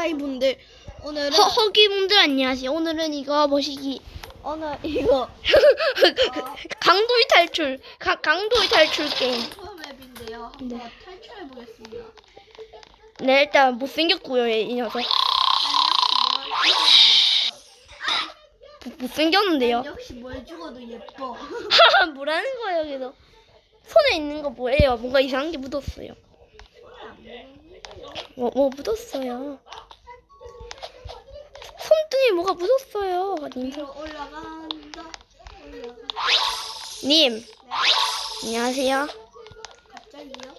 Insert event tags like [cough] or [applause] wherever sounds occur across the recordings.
허기사이 분들 오늘은 허, 허기 분들 안녕하세요. 오늘은 이거 보시기 오늘 이거 [laughs] 강도의 탈출 가, 강도의 탈출 게임. 슈퍼 맵인데요. 한번 네. 탈출해 보겠습니다. 네 일단 못생겼고요 얘, 이 녀석. 못생겼는데요. 역시 뭘 죽어도 예뻐. 하하 뭐라는 거예요 여기서. 손에 있는 거 뭐예요? 뭔가 이상한 게 묻었어요. 뭐, 뭐 묻었어요. 손등에 뭐가 묻었어요. 님, 위로 올라간다. 님 네. 안녕하세요. 갑자기요?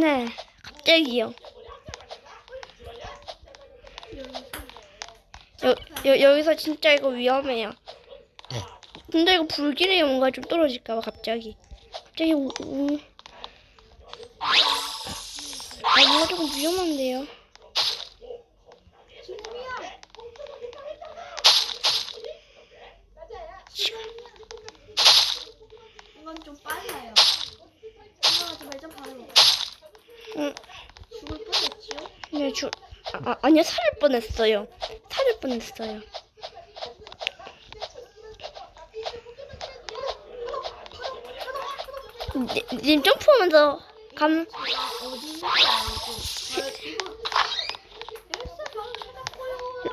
네 갑자기요. 여기서 여, 여, 여기서 진짜 이거 위험해요. 근데 이거 불길이 뭔가 좀 떨어질까봐 갑자기. 갑자기 우, 우. 아, 뭔가 조금 위험한데요. 친구야. 이건 좀 빨라요. 올라가지 말자 바로. 응, 죽을 뻔했지요? 네, 주, 아니요, 살을 뻔했어요. 살을 뻔했어요. 님, 님 점프하면서 감.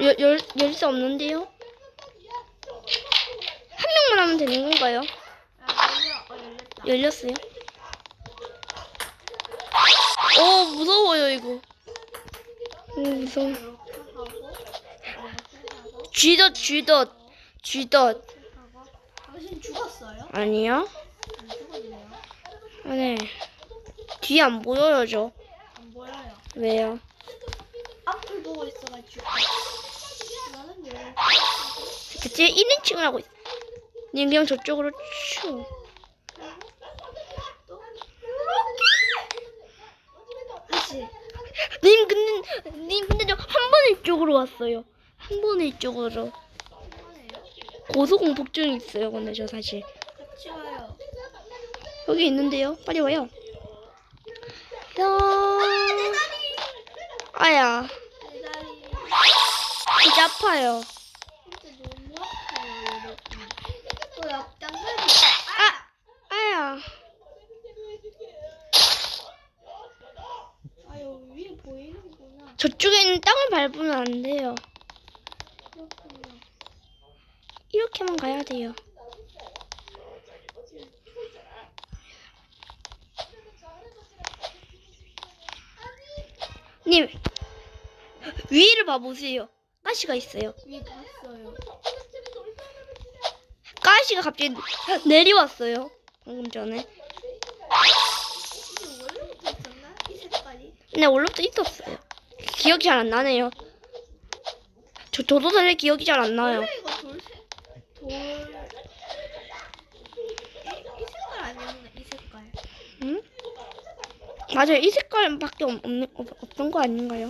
열, 열, 열수 없는데요? 한 명만 하면 되는 건가요? 열렸어요? 어, 무서워요, 이거. 오, 무서워. 쥐덧, 쥐덧, 쥐덧. 이렇게 하고. 당신 죽었어요? 아니요? 안 죽었네요. 아, 네. 뒤 안 보여요, 저. 안 보여요. 왜요? 앞을 보고 있어가지고. 나는 열려. 대체 1인칭을 하고 있어. 님, 그냥 저쪽으로 쭉. 또. 다시. 님, 근데, 님, 근데 저 한 번에 이쪽으로 왔어요. 한 번에 이쪽으로. 고소공포증이 있어요, 근데 저 사실. 같이 와요. 여기 있는데요. 빨리 와요. 야. 아야, 내 다리. 진짜 아파요. 진짜 너무 아파요, 여러분. 또 옆당근이. 아, 아야. 아유, 위에 보이는구나. 저쪽에 있는 땅을 밟으면 안 돼요. 이렇게만 가야 돼요. 님, 위를 봐보세요. 가시가 있어요. 위에 봤어요. 가시가 갑자기 내려왔어요. 방금 전에. 이게 원래부터 있었나? 이 색깔이? 근데 원래부터 있었어요. 기억이 잘 안 나네요. 저, 저도 사실 기억이 잘 안 나요. 원래 이거 돌색, 돌. 이, 이 색깔 아니었나? 이 색깔. 응? 맞아요. 이 색깔밖에 없, 없는, 없, 없던 거 아닌가요?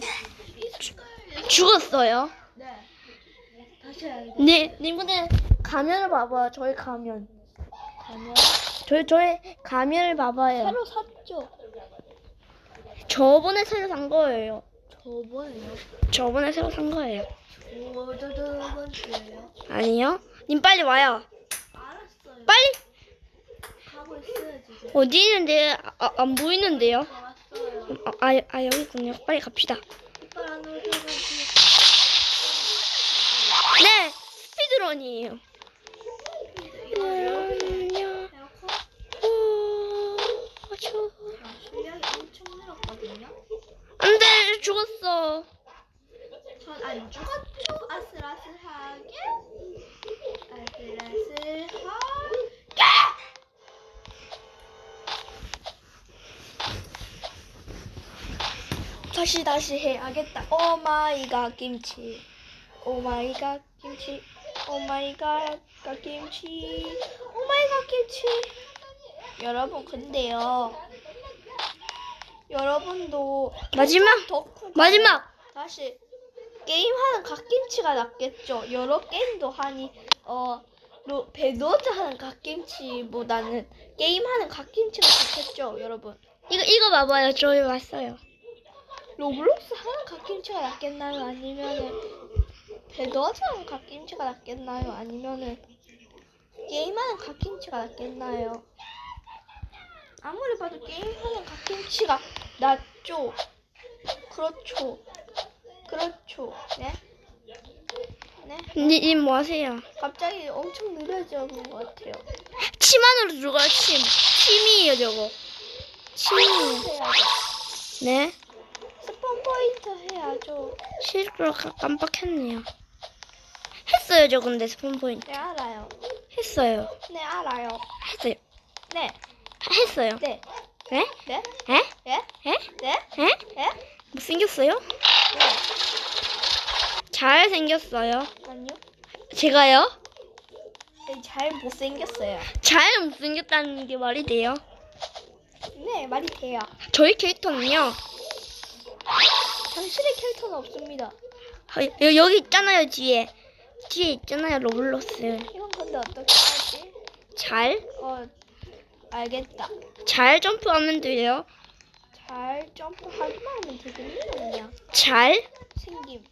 이 색깔. 죽었어요. 네. 다시 해야겠다. 네, 님 근데 가면을 봐봐요. 저희 가면. 가면. 저희 저희 가면을 봐봐요. 새로 샀죠? 저번에 새로 산 거예요. 저번에요. 저번에 새로 산 거예요. 저, 저, 저번 주에요. 아니요? 님 빨리 와요. 알았어요. 빨리. 가고. 어디 있는데 아, 아, 안 보이는데요? 저 왔어요. 아, 아, 아 여기 있군요. 빨리 갑시다. 이빨 안 오셔가지고. 네, 스피드런이에요. 안녕. 에어컨 오, 저. 실력이 엄청 늘었거든요. 안돼 죽었어. 전 안 죽었죠. 아슬아슬하게. 아슬아슬하게. 다시 다시 해야겠다. 오 마이 갓 김치. 오 마이 갓 김치. 오 마이 갓 김치. 오 마이 갓 김치. 여러분 근데요. 여러분도 마지막 덕후 마지막. 다시 게임하는 갓김치가 낫겠죠. 여러 게임도 하니 어 로, 배너드 하는 갓김치보다는 게임하는 갓김치가 좋겠죠, 여러분. 이거 이거 봐봐요. 저희 왔어요. 로블록스 하는 갓김치가 낫겠나요? 아니면은 배도하지 않은 갓김치가 낫겠나요? 아니면은 게임하는 갓김치가 낫겠나요? 아무리 봐도 게임하는 갓김치가 낫죠. 그렇죠. 그렇죠. 네? 네? 님, 뭐 하세요? 갑자기 엄청 느려져는 것 같아요. 침 안으로 들어가요, 침. 침이에요, 저거. 침이에요. 해야죠. 네? 스폰 포인트 해야죠. 실수로 가- 깜빡했네요. 했어요, 저 근데 스폰 포인트. 네, 알아요. 했어요. 네, 알아요. 했어요. 네, 했어요. 네, 네? 네, 에? 네, 에? 네, 에? 네, 못생겼어요? 네. 잘 생겼어요. 아니요. 제가요? 네, 잘 못생겼어요. 잘 못생겼다는 게 말이 돼요. 네, 말이 돼요. 저희 캐릭터는요. 당신의 캐릭터는 없습니다. 어, 여, 여기 있잖아요, 뒤에. 뒤에 있잖아요, 로블록스. 이건 근데 어떻게 하지? 잘? 어, 알겠다. 잘 점프하면 돼요. 잘 점프하기만 하면 되겠네요, 그냥. 잘? 생김.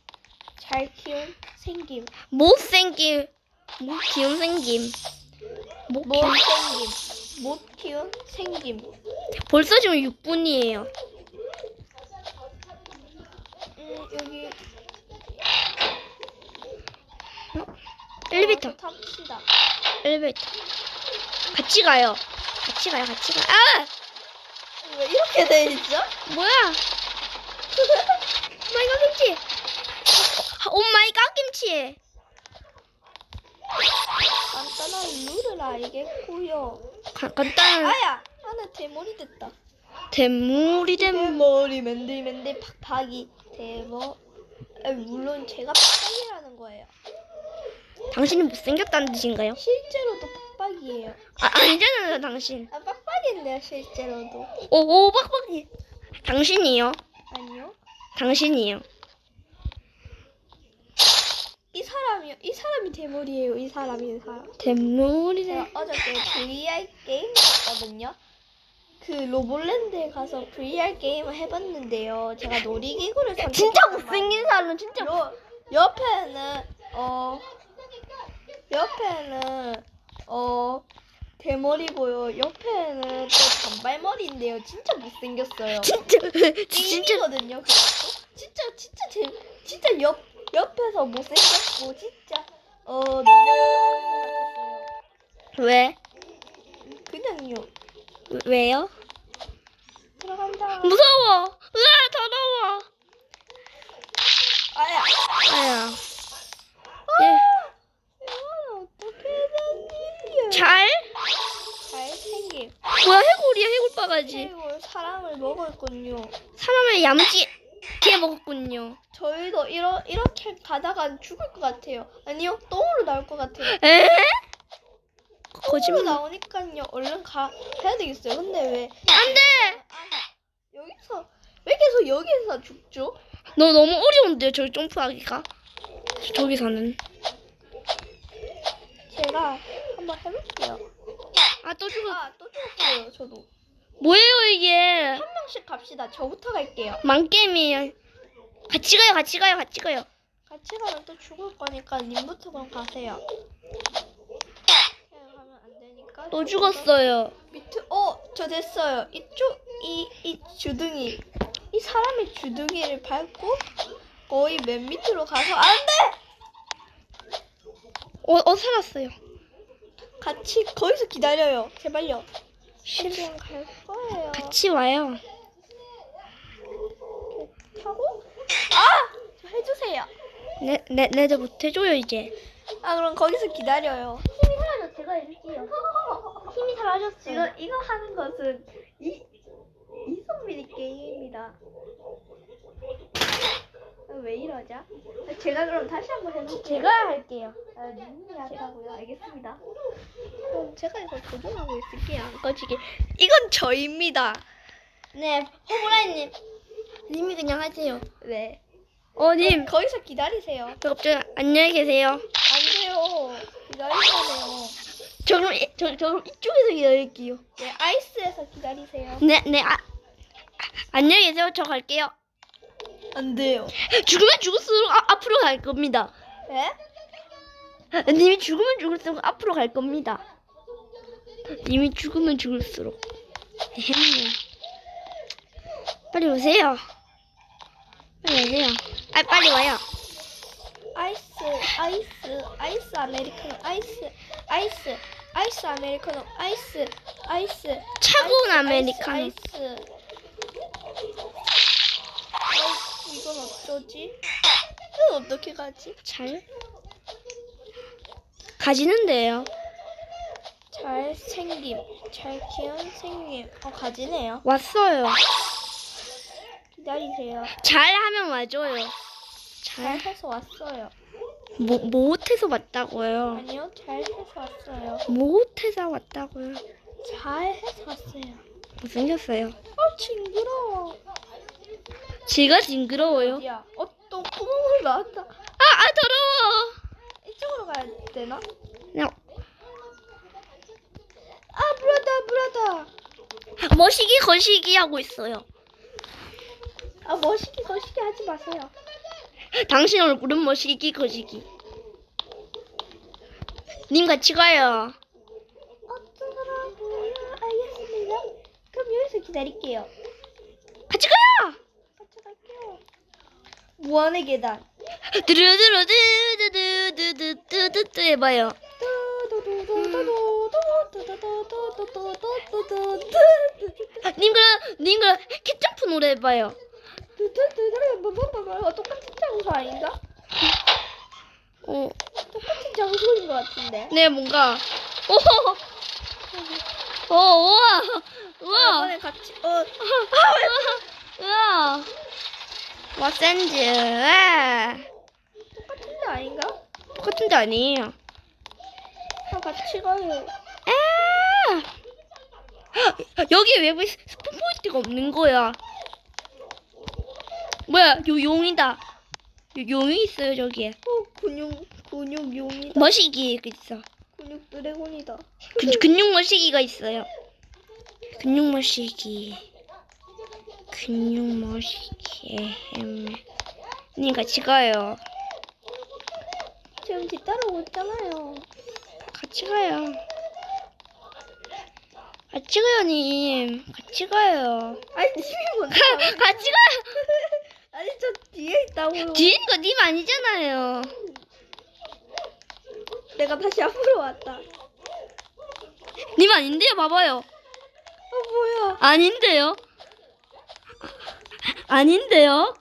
잘 키운 생김. 못생김. 못 귀여운 생김. 못못 귀여운. 생김. 못 키운 생김. 벌써 지금 6분이에요. 음, 여기 엘리베이터. 어, 탑시다. 엘리베이터. 같이 가요. 같이 가요, 같이 가요. 아! 왜 이렇게 돼 있죠? 뭐야? [laughs] 오마이갓 김치. 오마이갓 김치. 간단한 룰을 알겠고요. 가, 간단한 아야! 안에 대머리 됐다. 대물이 된 대머리 맨들맨들 팍팍이 대머. 아, 물론 제가 팍팍이라는 거예요. 당신이 못생겼다는 뜻인가요? 실제로도 팍팍이에요. 아, 아니잖아요, 당신. 아 빡빡인데요 실제로도. 오, 오, 빡빡이. 당신이요. 아니요. 당신이요. 이 사람이요. 이 사람이 대머리예요. 이 사람이 이 사람. 대물이 제가 된 어저께 VR 게임 했거든요. 그 로볼랜드에 가서 VR 게임을 해봤는데요. 제가 놀이기구를 선택. 진짜 못생긴 사람은 진짜 요 옆에는 어 옆에는 어 대머리고요. 옆에는 또 단발머리인데요. 진짜 못생겼어요. 진짜 [laughs] 진짜 게임이거든요. 그것도 진짜 진짜 재 진짜 옆 옆에서 못생겼고 진짜 어 같았어요. 왜? 그냥요. 왜요? 들어간다. 무서워. 으아, 더러워. 아야. 아야. 사람을 먹었군요. 사람을 야무지게 먹었군요. 저희도 이러, 이렇게 가다가 죽을 것 같아요. 아니요, 똥으로 나올 것 같아요. 에? 똥으로 거짓말. 나오니까요. 얼른 가 해야 되겠어요. 근데 왜 안돼. 여기서 왜 계속 여기서 죽죠? 너 너무 어려운데요 저기 점프하기가. 저기서는. 제가 한번 해볼게요. 아 또 죽어. 아, 또 죽었어요. 저도 뭐예요 이게? 한 명씩 갑시다. 저부터 갈게요. 망게임이에요. 같이 가요 같이 가요 같이 가요. 같이 가면 또 죽을 거니까 님부터 그럼 가세요. 그냥 가면 안 되니까. 또. 죽었어요. 밑에 어, 저 됐어요. 이쪽 이 이 주둥이 이 사람의 주둥이를 밟고 거의 맨 밑으로 가서 안 돼. 어, 어 살았어요. 같이 거기서 기다려요. 제발요. 갈 거예요. 같이 와요. 타고 아, 저 해주세요. 내, 내, 내도 못해줘요 이제. 아 그럼 거기서 기다려요. 힘이 사라져 제가 해줄게요. 힘이 사라졌어요. 이거 이거 하는 것은 이 이성민이 게임입니다. 아, 왜 이러죠? 제가 그럼 다시 한번 해볼게요. 제가 할게요. 아, 님이 하자고요. 알겠습니다. 그럼 제가 이걸 조종하고 있을게요. 안 꺼지게. 이건 저입니다. 네, 호브라이님. 님이 그냥 하세요. 네. 어, 님. 거기서 기다리세요. 저 갑자기 안녕히 계세요. 안 돼요. 기다리셔야 돼요. 저 그럼, 이- 저, 저 그럼 이쪽에서 기다릴게요. 네, 아이스에서 기다리세요. 네, 네, 아, 아, 안녕히 계세요. 저 갈게요. 안 돼요. 죽으면 죽을수록 아, 앞으로 갈 겁니다. 에? 님이 죽으면 죽을수록 앞으로 갈 겁니다. 님이 죽으면 죽을수록. [laughs] 빨리 오세요. 빨리 오세요. 아, 빨리 와요. 아이스, 아이스, 아이스 아메리카노, 아이스, 아이스, 아이스 아메리카노, 아이스, 아이스. 차가운 아메리카노. 아이스, 아이스. 아이스, 이건 어쩌지? 이건 어떻게 가지? 잘 가지는데요. 잘 생김, 잘 키운 생김. 어 가지네요. 왔어요. 기다리세요. 잘하면 와줘요. 잘 잘 해서 왔어요. 뭐, 못해서 왔다고요. 아니요, 잘 해서 왔어요. 못해서 왔다고요. 잘 해서 왔어요. 못생겼어요. 어 징그러워. 지가 징그러워요. 어디야? 어, 또 구멍으로 나왔다. 아, 아, 더러워. 가야 되나? 그냥 아, 브라다, 브라다. 머시기 거시기 하고 있어요. 아, 멋있게, 멋있게 하지 마세요. 당신 얼굴은 머시기 거시기. 님 같이 가요. 어쩌라고요? 알겠습니다. 그럼 여기서 기다릴게요. 같이 가요. 같이 갈게요. 무한의 계단. 드르드르드 드드드드드드 해봐요. 님 그럼 님 그럼 캣점프 노래 해봐요. 똑같은 장소 아닌가? 어, 똑같은 장소인 것 같은데. 네 뭔가 오, 오, 우와, 우와, 이번에 같이 어 우와, 와 센즈, 와. 똑같은 데 아닌가? 똑같은 데 아니에요. 아 같이 가요. 아! 여기 왜왜 스폰 포인트가 없는 거야? 뭐야, 요 용이다. 요 용이 있어요 저기에. 어 근육 근육 용이다. 머시기 그 있어. 근육 드래곤이다. 근, 근육 머시기가 있어요. 근육 머시기. 근육 머시기. 음. 님 같이 가요. 지금 뒤따라오고 있잖아요. 같이 가요. 같이 가요, 님. 같이 가요. 아니 님이 [laughs] 가고 같이 가요. [laughs] 아니 저 뒤에 있다고요. 뒤에 있는 거님 아니잖아요. 내가 다시 앞으로 왔다. 님 아닌데요, 봐봐요. 어 뭐야? 아닌데요? 아닌데요?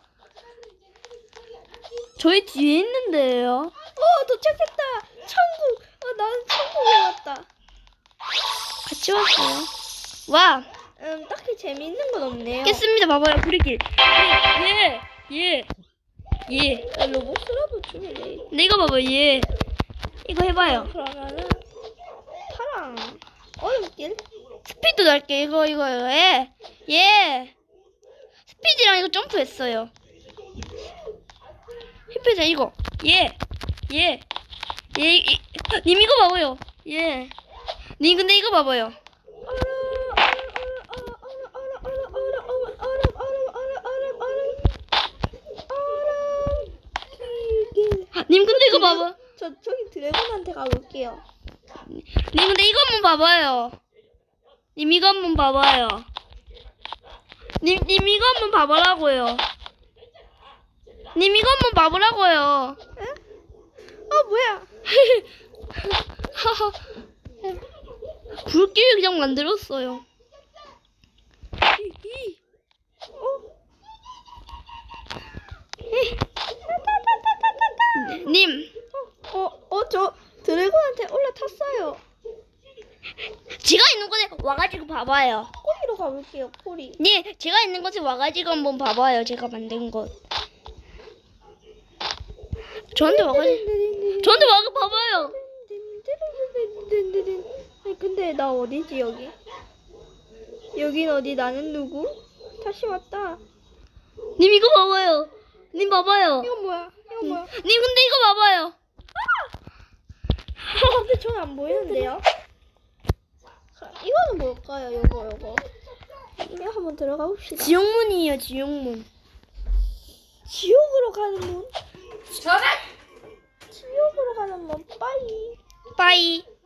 저희 뒤에 있는데요. 어 도착했다. 천국. 어 나는 천국에 왔다. 같이 왔어요. 와, 음 딱히 재미있는 건 없네요. 깼습니다. 봐봐요, 브리길. 예, 예, 예. 야, 로봇이라도 돼. 근데 이거 봐봐요, 예. 이거 해봐요. 그러면은 파랑 어렵길. 스피드 날게, 이거, 이거요. 예, 예. 스피드랑 이거 점프했어요. 힙해자 이거. 예, 예, 예. 이, 님 이거 봐봐요. 예. 님 근데 이거 봐봐요. 님 근데 이거 봐봐. 저 저기 드래곤한테 가볼게요. 님 근데 이거 한번 봐봐요. 님 이거 한번 봐봐요. 님, 님 이거 한번 봐보라고요. 님 이거 한번 봐보라고요. 어 뭐야? [laughs] 하하. 불길 그냥 만들었어요. 님, 어 어 저 드래곤한테 올라탔어요. 제가 있는 곳에 와가지고 봐봐요. 꼬리로 가볼게요. 꼬리. 님, 제가 있는 곳에 와가지고 한번 봐봐요. 제가 만든 곳. 저한테 와가지고, 저한테 와가 봐봐요. 아니 근데 나 어디지 여기? 여긴 어디? 나는 누구? 다시 왔다. 님 이거 봐봐요. 님 봐봐요. 이건 뭐야? 이건 뭐야? 님 근데 이거 봐봐요. 근데 저는 안 보이는데요? 이거는 뭘까요? 요거 요거. 이거 한번 들어가 봅시다. 지옥문이에요, 지옥문. 지옥으로 가는 문. 전화. 지옥으로 가는 문. 빠이. 빠이.